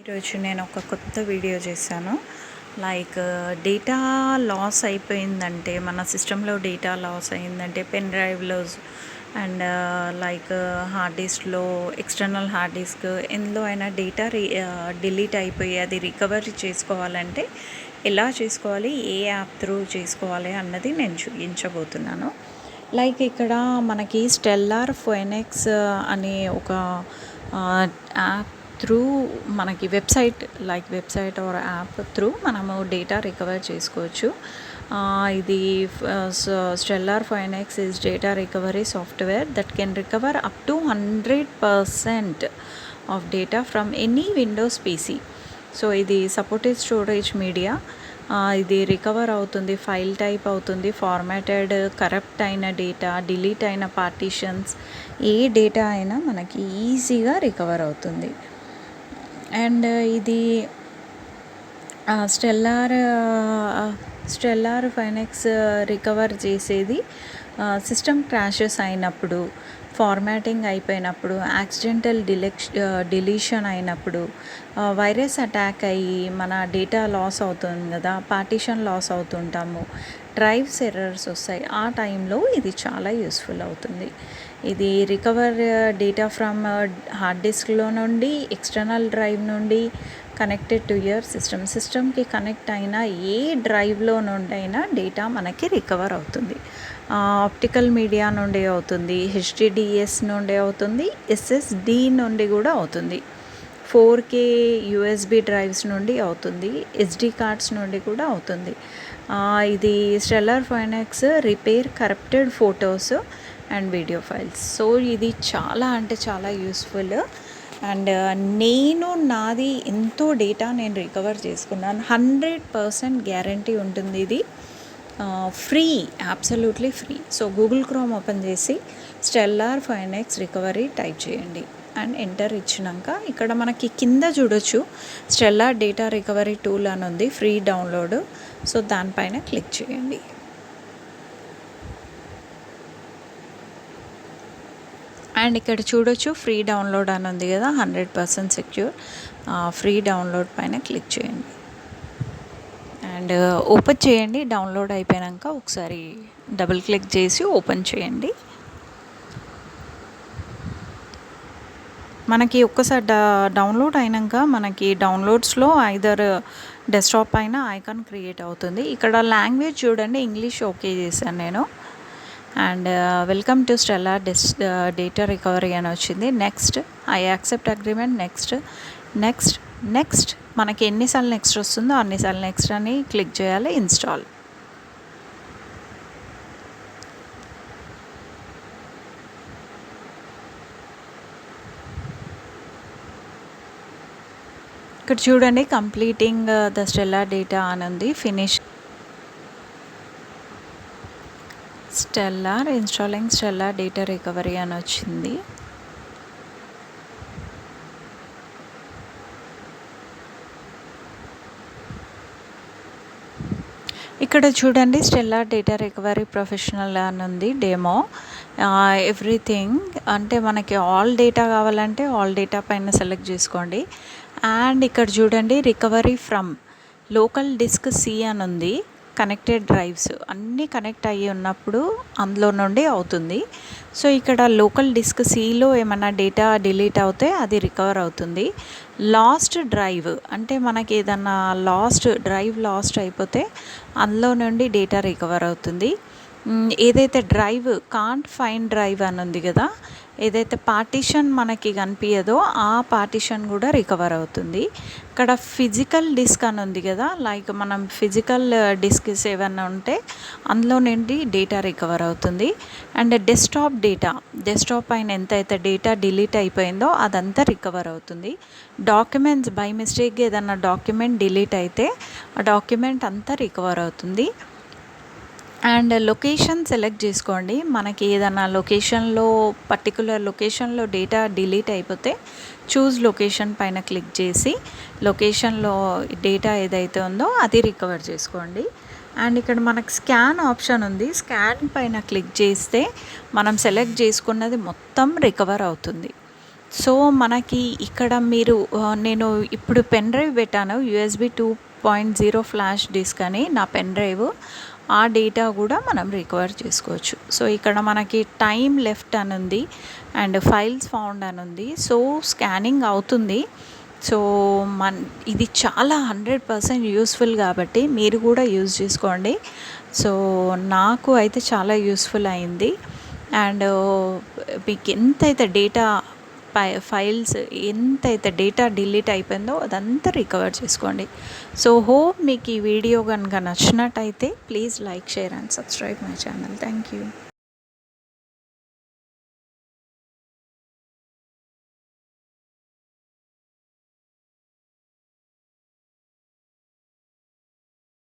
ఈరోజు నేను ఒక కొత్త వీడియో చేశాను. లైక్ డేటా లాస్ అయిపోయిందంటే మన సిస్టంలో డేటా లాస్ అయిందంటే పెన్ డ్రైవ్లో అండ్ లైక్ హార్డ్ డిస్క్లో ఎక్స్టర్నల్ హార్డ్ డిస్క్ ఎందులో అయినా డేటా రీ డిలీట్ అయిపోయి అది రికవరీ చేసుకోవాలంటే ఎలా చేసుకోవాలి ఏ యాప్ త్రూ చేసుకోవాలి అన్నది నేను చూపించబోతున్నాను. లైక్ ఇక్కడ మనకి స్టెల్లార్ ఫోనెక్స్ అనే ఒక యాప్ త్రూ మనకి website like website or app through మనము డేటా రికవర్ చేసుకోవచ్చు. ఇది Stellar Phoenix is data recovery software that can recover up to hundred percent of data from any Windows PC so ఇది supported storage media ఇది recover అవుతుంది file type అవుతుంది formatted corrupt అయిన data delete అయిన partitions ఏ data అయినా మనకి ఈజీగా రికవర్ అవుతుంది. అండ్ ఇది స్టెల్లార్ స్టెల్లార్ ఫైనెక్స్ రికవర్ చేసేది సిస్టమ్ క్రాషెస్ అయినప్పుడు ఫార్మాటింగ్ అయిపోయినప్పుడు యాక్సిడెంటల్ డిలెక్ష డిలీషన్ అయినప్పుడు వైరస్ అటాక్ అయ్యి మన డేటా లాస్ అవుతుంది కదా పార్టీషన్ లాస్ అవుతుంటాము డ్రైవ్స్ ఎర్రర్స్ వస్తాయి. ఆ టైంలో ఇది చాలా యూస్ఫుల్ అవుతుంది. ఇది రికవర్ డేటా ఫ్రమ్ హార్డ్ డిస్క్లో నుండి ఎక్స్టర్నల్ డ్రైవ్ నుండి కనెక్టెడ్ టు యువర్ సిస్టమ్ సిస్టమ్కి కనెక్ట్ అయిన ఏ డ్రైవ్లో నుండి అయినా డేటా మనకి రికవర్ అవుతుంది. ఆప్టికల్ మీడియా నుండి అవుతుంది హెచ్డిడిఎస్ నుండి అవుతుంది ఎస్ఎస్డి నుండి కూడా అవుతుంది. ఫోర్ కే యూఎస్బి డ్రైవ్స్ నుండి అవుతుంది ఎస్డి కార్డ్స్ నుండి కూడా అవుతుంది. ఇది Stellar Phoenix repair corrupted photos and video files. So ఇది చాలా అంటే చాలా యూస్ఫుల్. అండ్ నేను నాది ఎంతో డేటా నేను రికవర్ చేసుకున్నాను. హండ్రెడ్ పర్సెంట్ గ్యారంటీ ఉంటుంది ఇది. Free absolutely free. So Google Chrome open చేసి స్టెల్లార్ ఎక్స్ రికవరీ టైప్ చేయండి. అండ్ ఎంటర్ ఇచ్చినాక ఇక్కడ మనకి కింద చూడొచ్చు. స్టెల్లార్ డేటా రికవరీ టూల్ అని ఉంది ఫ్రీ డౌన్లోడ్. సో దానిపైన క్లిక్ చేయండి. అండ్ ఇక్కడ చూడొచ్చు ఫ్రీ డౌన్లోడ్ అని ఉంది కదా hundred percent secure. Free download పైన క్లిక్ చేయండి. అండ్ ఓపెన్ చేయండి డౌన్లోడ్ అయిపోయాక ఒకసారి డబుల్ క్లిక్ చేసి ఓపెన్ చేయండి. మనకి ఒక్కసారి డౌన్లోడ్ అయినాక మనకి డౌన్లోడ్స్లో ఐదర్ డెస్క్టాప్ పైన ఐకాన్ క్రియేట్ అవుతుంది. ఇక్కడ లాంగ్వేజ్ చూడండి ఇంగ్లీష్ ఓకే చేశాను నేను. And welcome to Stella this data recovery అని వచ్చింది. Next I accept agreement next next next మనకి ఎన్నిసార్లు నెక్స్ట్ వస్తుందో అన్నిసార్లు నెక్స్ట్ అని క్లిక్ చేయాలి ఇన్స్టాల్ ఇక్కడ చూడండి కంప్లీటింగ్ ద స్టెల్లా డేటా అని ఉంది. Finish Stellar installing Stellar data recovery అని వచ్చింది. ఇక్కడ చూడండి స్టెల్లార్ డేటా రికవరీ ప్రొఫెషనల్ అని ఉంది డెమో ఎవ్రీథింగ్ అంటే మనకి ఆల్ డేటా కావాలంటే ఆల్ డేటా పైన సెలెక్ట్ చేసుకోండి. అండ్ ఇక్కడ చూడండి recovery from local disk C అని ఉంది. కనెక్టెడ్ డ్రైవ్స్ అన్నీ కనెక్ట్ అయ్యి ఉన్నప్పుడు అందులో నుండి అవుతుంది. సో ఇక్కడ లోకల్ డిస్క్ సిలో ఏమైనా డేటా డిలీట్ అవుతే అది రికవర్ అవుతుంది. లాస్ట్ డ్రైవ్ అంటే మనకి ఏదన్నా లాస్ట్ డ్రైవ్ లాస్ట్ అయిపోతే అందులో నుండి డేటా రికవర్ అవుతుంది. ఏదైతే డ్రైవ్ కాంట్ ఫైన్ డ్రైవ్ అని ఉంది కదా ఏదైతే పార్టీషన్ మనకి కనిపించదో ఆ పార్టీషన్ కూడా రికవర్ అవుతుంది. ఇక్కడ ఫిజికల్ డిస్క్ అని ఉంది కదా లైక్ మనం ఫిజికల్ డిస్క్స్ ఏమైనా ఉంటే అందులో నుండి డేటా రికవర్ అవుతుంది. అండ్ డెస్క్టాప్ డేటా డెస్క్టాప్ పైన ఎంతైతే డేటా డిలీట్ అయిపోయిందో అదంతా రికవర్ అవుతుంది. డాక్యుమెంట్స్ బై మిస్టేక్ ఏదైనా డాక్యుమెంట్ డిలీట్ అయితే ఆ డాక్యుమెంట్ అంతా రికవర్ అవుతుంది. అండ్ లొకేషన్ సెలెక్ట్ చేసుకోండి. మనకి ఏదైనా లొకేషన్లో పర్టికులర్ లొకేషన్లో డేటా డిలీట్ అయిపోతే చూజ్ లొకేషన్ పైన క్లిక్ చేసి లొకేషన్లో డేటా ఏదైతే ఉందో అది రికవర్ చేసుకోండి. అండ్ ఇక్కడ మనకు స్కాన్ ఆప్షన్ ఉంది. స్కాన్ పైన క్లిక్ చేస్తే మనం సెలెక్ట్ చేసుకున్నది మొత్తం రికవర్ అవుతుంది. సో మనకి ఇక్కడ మీరు నేను ఇప్పుడు పెన్ డ్రైవ్ పెట్టాను. USB two point zero flash disk అని నా పెన్ డ్రైవ్. ఆ డేటా కూడా మనం రికవర్ చేసుకోవచ్చు. సో ఇక్కడ మనకి టైం లెఫ్ట్ అని ఉంది అండ్ ఫైల్స్ ఫౌండ్ అని ఉంది సో స్కానింగ్ అవుతుంది. సో మన్ ఇది చాలా హండ్రెడ్ పర్సెంట్ యూస్ఫుల్ కాబట్టి మీరు కూడా యూజ్ చేసుకోండి. సో నాకు అయితే చాలా యూస్ఫుల్ అయింది. అండ్ మీకు ఎంతైతే డేటా ఫైల్స్ ఎంతైతే డేటా డిలీట్ అయిపోయిందో అదంతా రికవర్ చేసుకోండి. సో హోప్ మీకు ఈ వీడియో కనుక నచ్చినట్టయితే please like share and subscribe my channel. Thank you.